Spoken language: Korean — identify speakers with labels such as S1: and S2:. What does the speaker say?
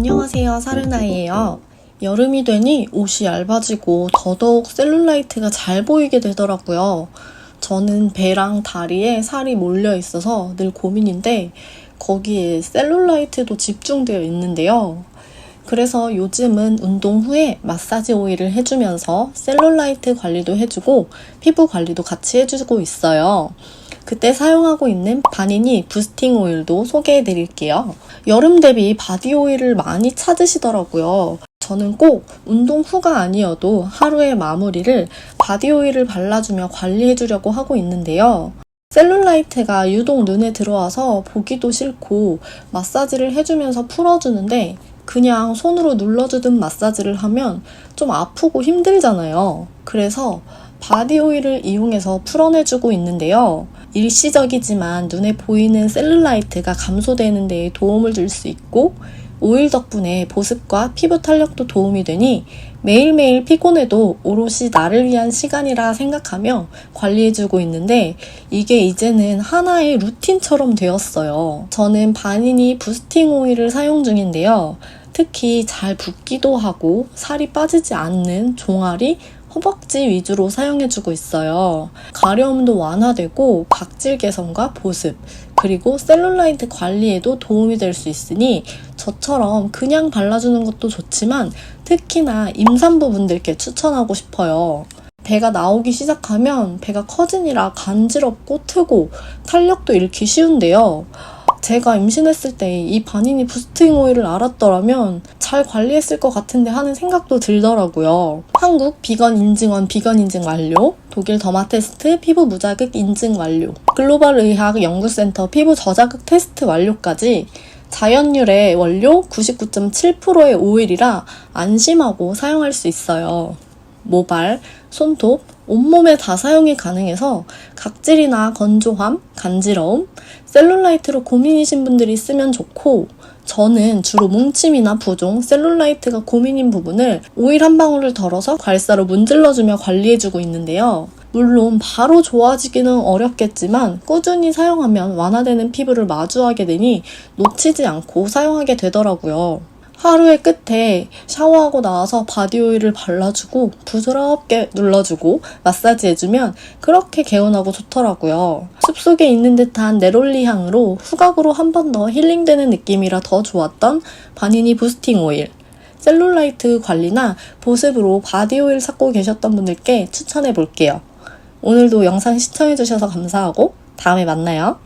S1: 안녕하세요 사르나이에요. 여름이 되니 옷이 얇아지고 더더욱 셀룰라이트가 잘 보이게 되더라고요. 저는 배랑 다리에 살이 몰려 있어서 늘 고민인데 거기에 셀룰라이트도 집중되어 있는데요. 그래서 요즘은 운동 후에 마사지 오일을 해주면서 셀룰라이트 관리도 해주고 피부 관리도 같이 해주고 있어요. 그때 사용하고 있는 바니니 부스팅 오일도 소개해 드릴게요. 여름 대비 바디 오일을 많이 찾으시더라고요. 저는 꼭 운동 후가 아니어도 하루의 마무리를 바디 오일을 발라주며 관리해 주려고 하고 있는데요. 셀룰라이트가 유독 눈에 들어와서 보기도 싫고 마사지를 해주면서 풀어주는데 그냥 손으로 눌러주듯 마사지를 하면 좀 아프고 힘들잖아요. 그래서 바디 오일을 이용해서 풀어내주고 있는데요. 일시적이지만 눈에 보이는 셀룰라이트가 감소되는 데 도움을 줄 수 있고 오일 덕분에 보습과 피부 탄력도 도움이 되니 매일매일 피곤해도 오롯이 나를 위한 시간이라 생각하며 관리해주고 있는데 이게 이제는 하나의 루틴처럼 되었어요. 저는 바니니 부스팅 오일을 사용 중인데요. 특히 잘 붓기도 하고 살이 빠지지 않는 종아리, 허벅지 위주로 사용해주고 있어요. 가려움도 완화되고 각질 개선과 보습, 그리고 셀룰라이트 관리에도 도움이 될 수 있으니 저처럼 그냥 발라주는 것도 좋지만 특히나 임산부분들께 추천하고 싶어요. 배가 나오기 시작하면 배가 커지니라 간지럽고 트고 탄력도 잃기 쉬운데요. 제가 임신했을 때 이 바니니 부스팅 오일을 알았더라면 잘 관리했을 것 같은데 하는 생각도 들더라고요. 한국 비건 인증원 비건 인증 완료, 독일 더마 테스트 피부 무자극 인증 완료, 글로벌 의학 연구센터 피부 저자극 테스트 완료까지 자연유래 원료 99.7%의 오일이라 안심하고 사용할 수 있어요. 모발, 손톱, 온몸에 다 사용이 가능해서 각질이나 건조함, 간지러움, 셀룰라이트로 고민이신 분들이 쓰면 좋고 저는 주로 뭉침이나 부종, 셀룰라이트가 고민인 부분을 오일 한 방울을 덜어서 괄사로 문질러주며 관리해주고 있는데요. 물론 바로 좋아지기는 어렵겠지만 꾸준히 사용하면 완화되는 피부를 마주하게 되니 놓치지 않고 사용하게 되더라고요. 하루의 끝에 샤워하고 나와서 바디오일을 발라주고 부드럽게 눌러주고 마사지 해주면 그렇게 개운하고 좋더라고요. 숲속에 있는 듯한 네롤리 향으로 후각으로 한 번 더 힐링되는 느낌이라 더 좋았던 바니니 부스팅 오일. 셀룰라이트 관리나 보습으로 바디오일 찾고 계셨던 분들께 추천해 볼게요. 오늘도 영상 시청해주셔서 감사하고 다음에 만나요.